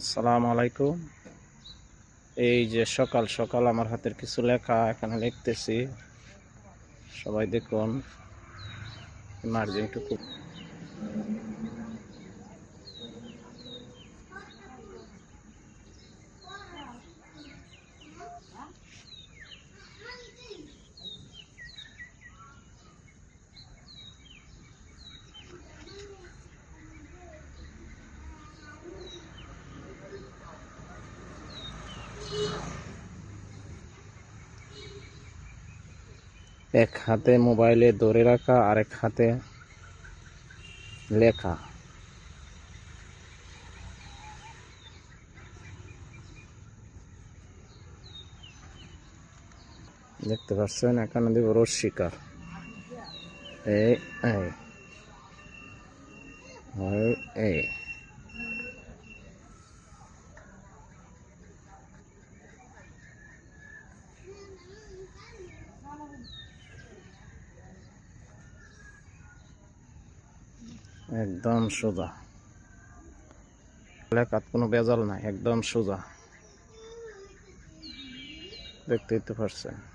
আসসালামু আলাইকুম এই যে সকাল সকাল আমার হাতের কিছু লেখা এখানে লিখতেছি সবাই দেখুন মার্জিনটুকু এক হাতে মোবাইলে ধরে রাখা আর এক হাতে লেখা দেখতে পাচ্ছেন একানদীপুর রসিকা এ আই আর এ একদম সোজা কাত কোনো বেজাল নাই একদম সোজা দেখতেই তো পারছেন